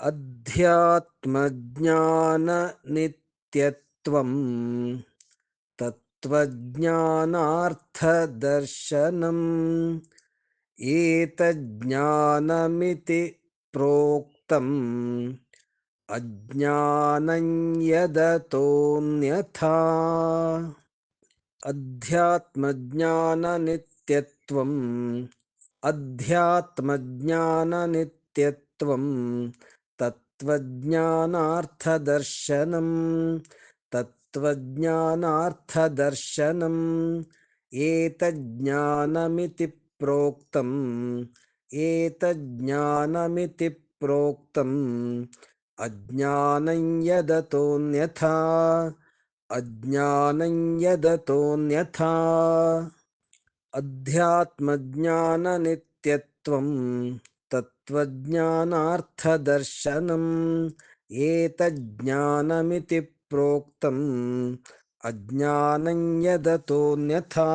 अध्यात्मज्ञाननित्यत्वम् तत्त्वज्ञानार्थदर्शनम् एतज्ज्ञानमिति प्रोक्तम्। अज्ञानं यदतोऽन्यथा। अध्यात्मज्ञाननित्यत्वम् अध्यात्मज्ञाननित्यत्वम् तत्त्वज्ञानार्थदर्शनम् तत्त्वज्ञानार्थदर्शनम् एतज्ज्ञानमिति प्रोक्तम् एतज्ज्ञानमिति प्रोक्तम्। अज्ञानं यदतोऽन्यथा अज्ञानं यदतोऽन्यथा अध्यात्मज्ञाननित्यत्वं तत्त्वज्ञानार्थदर्शनम् एतज्ज्ञानमिति प्रोक्तम् अज्ञानं यदतोऽन्यथा